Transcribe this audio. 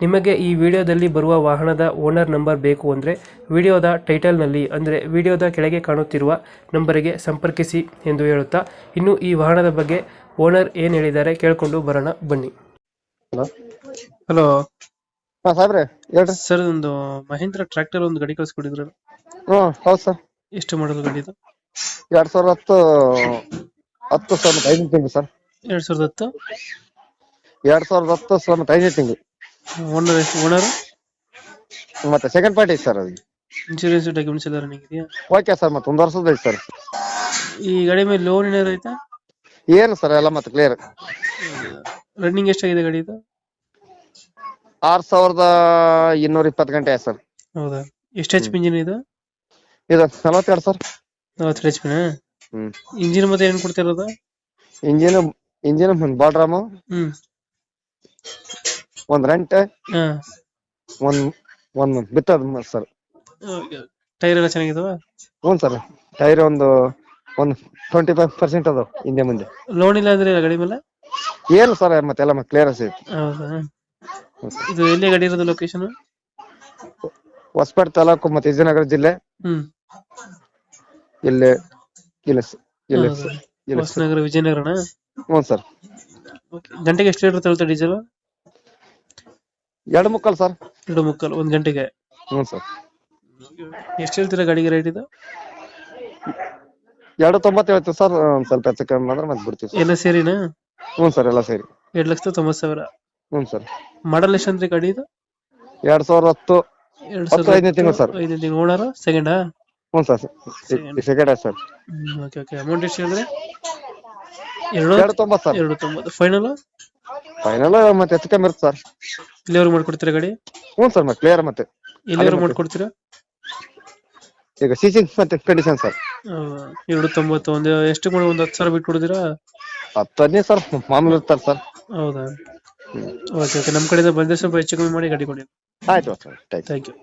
ನಿಮಗೆ ಈ ವಿಡಿಯೋದಲ್ಲಿ ಬರುವ ವಾಹನದ ಓನರ್ ನಂಬರ್ ಬೇಕು ಅಂದರೆ ವಿಡಿಯೋದ ಟೈಟಲ್ನಲ್ಲಿ ಅಂದರೆ ವಿಡಿಯೋದ ಕೆಳಗೆ ಕಾಣುತ್ತಿರುವ ನಂಬರಿಗೆ ಸಂಪರ್ಕಿಸಿ ಎಂದು ಹೇಳುತ್ತಾ ಇನ್ನು ಈ ವಾಹನದ ಬಗ್ಗೆ ಓನರ್ ಏನು ಹೇಳಿದ್ದಾರೆ ಕೇಳಿಕೊಂಡು ಬರೋಣ ಬನ್ನಿ. ಹಲೋ. ಹಲೋ. ಹಾ ಸಾಹೇಬ್ರೆ ಹೇಳ್ರಿ. ಸರ್ ಒಂದು ಮಹೇಂದ್ರ ಟ್ರ್ಯಾಕ್ಟರ್ ಒಂದು ಗಾಡಿ ಕಳಿಸ್ಕೊಟ್ಟಿದ್ರು ಹ್ಮ್ ಹೌದು ಸರ್. ಎಷ್ಟು ಮಾಡಲ್ ಗಡಿ ಇದು? ಎರಡ್ ಸಾವಿರದ ಹತ್ತು ಹತ್ತು ಸಾವಿರದ ಐದು ಐದನೇ ತಿಂಗಳು ಸರ್. ಎರಡು ಸಾವಿರದ ಹತ್ತು? ಎರಡ್ ಸಾವಿರದ ಹತ್ತು ಸಾವಿರದ ಐದು ಐದನೇ ತಿಂಗಳು. ಓನರ್ ಓನರ್ ಮತ್ತೆ ಸೆಕೆಂಡ್ ಪಾರ್ಟಿ ಸರ್ ಅದು. ಇನ್ಶೂರೆನ್ಸ್ ಡಾಕ್ಯುಮೆಂಟ್ಸ್ ಎಲ್ಲ ರನ್ನಿಂಗ್ ಇದೆಯಾ? ಓಕೆ ಸರ್ ಮತ್ತೆ ಒಂದು ವರ್ಷದ ಐತೆ ಸರ್ ಈ ಗಾಡಿ ಮೇಲೆ ಲೋನ್ ಏನಾರು ಐತಾ ಏನು ಸರ್ ಎಲ್ಲ ಮತ್ತೆ ಕ್ಲಿಯರ್ ರನ್ನಿಂಗ್ ಎಷ್ಟಾಗಿದೆ ಗಾಡಿ ಇದು? ಆರ್ ಸಾವಿರದ ಇನ್ನೂರ ಇಪ್ಪತ್ತು ಗಂಟೆ ಆಯ್ತು ಸರ್ ಹೌದಾ? ಎಷ್ಟು ಎಚ್ ಪಿ ಇಂಜಿನ್ ಇದು? ಇದು ನಲವತ್ತೆರಡು ಸರ್ ನಲವತ್ತೆರಡು ಎಚ್ ಪಿನ ಹ್ಮ್. ಇಂಜಿನ್ ಮತ್ತೆ ಏನು ಕೊಡ್ತಿರೋದು ಇಂಜಿನ್ ಇಂಜಿನ್ ಒಂದು ಹ್ಞೂ ಹ್ಮ್. ಒಂದ್ ರೆಂಟ್ ಒಂದ್ ಒಂದ್ ಬಿತ್ತದ ಸರ್ ಟೈರ್ ಎಲ್ಲ ಚೆನ್ನಾಗಿದಾವ? ಹ್ಞೂ ಸರ್ ಟೈರ್ ಒಂದು ಒಂದು ಟ್ವೆಂಟಿ ಫೈವ್ ಪರ್ಸೆಂಟ್ ಅದಾವ ಹಿಂದೆ ಮುಂದೆ. ಲೋನ್ ಇಲ್ಲ ಅಂದ್ರೆ ಗಾಡಿ ಮೇಲೆ? ಏನು ಸರ್ ಮತ್ತೆ ಎಲ್ಲ ಮತ್ತೆ ಕ್ಲಿಯರ್ ಐತಿ ಹೌದಾ? ಇದು ಎಲ್ಲಿ ಗಾಡಿ ಇರೋದು ಲೊಕೇಶನ್ ಹೊಸಪೇಟೆ ತಾಲೂಕು ಮತ್ತೆ ವಿಜಯನಗರ ಜಿಲ್ಲೆ. ಹ್ಮ್. ಇಲ್ಲಿ ಇಲ್ಲ ಸ- ಇಲ್ಲಿ ಸ- ಇಲ್ಲಿ ಸ- ಹೊಸನಗರ ವಿಜಯನಗರನ? ಹ್ಞೂ ಸರ್ ಗಂಟೆಗೆ ಎಷ್ಟು ಲೀಟರ್ ತಗೊಳ್ತಾರೆ ಡೀಸೆಲ್ ಎರಡು ಮುಕ್ಕಲ್ ಸರ್. ಎರಡು ಮುಕ್ಕಲ್ ಒಂದ್ ಗಂಟೆಗೆ. ಹ್ಞೂ ಸರ್. ಎಷ್ಟು ಹೇಳ್ತೀರಾ ಗಾಡಿಗೆ ರೇಟ್ ಇದು? ಎರಡು ತೊಂಬತ್ತು ಹೇಳ್ತೀವಿ ಸರ್ ಒಂದ್ ಸ್ವಲ್ಪ ಹೆಚ್ಚು ಕಮ್ಮಿ ಮಾಡಿದ್ರೆ ಮತ್ತೆ ಬಿಡ್ತೀವಿ ಎಲ್ಲ ಸೇರಿನಾ? ಹ್ಞೂ ಸರ್ ಎಲ್ಲ ಸೇರಿ. ಎರಡ್ ಲಕ್ಷದ ತೊಂಬತ್ ಸಾವಿರ. ಹ್ಞೂ ಸರ್. ಮಾಡಲ್ ಎಷ್ಟು ಅಂದ್ರೆ ಗಾಡಿ ಇದು? ಎರಡ್ ಸಾವಿರದ ಹತ್ತು ಎರಡ್ ಹತ್ತು ಐದನೇ ತಿಂಗಳು ಸರ್. ಐದನೇ ತಿಂಗಳು ಓನರ್? ಸೆಕೆಂಡಾ ಹ್ಞೂ sir second sir. Okay okay amount ಎಷ್ಟು ಹೇಳಿದ್ರೆ? ಎರಡು ಎರಡು ತೊಂಬತ್ತು ಸರ್. ಎರಡು ತೊಂಬತ್ತು. ಫೈನಲ್ ಫೈನಲ್ ಮತ್ತೆ ಹೆಚ್ಚು ಕಮ್ಮಿ ಇರುತ್ತೆ ಸರ್ ಇಲ್ಲಿವರೆಗೆ ಮಾಡ್ಕೊಡ್ತೀರಾ ಗಾಡಿ? ಹ್ಞೂ ಸರ್ ಮತ್ತೆ ಕ್ಲಿಯರ್ ಮತ್ತೆ. ಎಲ್ಲಿವರೆಗೆ. ಮಾಡ್ಕೊಡ್ತೀರಾ? ಈಗ ಸೀಸಿಂಗ್ ಮತ್ತೆ ಕಂಡೀಷನ್ ಸರ್ ಹೌದಾ? ಎರಡು ತೊಂಬತ್ತು ಒಂದು ಎಷ್ಟು ಮಾಡಿ ಒಂದು ಹತ್ತು ಸಾವಿರ ಬಿಟ್ಟು ಕೊಡ್ತೀರಾ ಹತ್ತು ಹದಿನೈದು ಸರ್ ಮಾಮೂಲಿ ಇರ್ತಾರೆ ಸರ್ ಹೌದಾ? ಓಕೆ ಓಕೆ ನಮ್ಮ ಕಡೆಯಿಂದ ಬಂದರೆ ಸ್ವಲ್ಪ ಹೆಚ್ಚು ಕಮ್ಮಿ ಮಾಡಿ ಗಾಡಿ ಕೊಡಿ. ಆಯ್ತು ಸರ್ ಥ್ಯಾಂಕ್ ಯು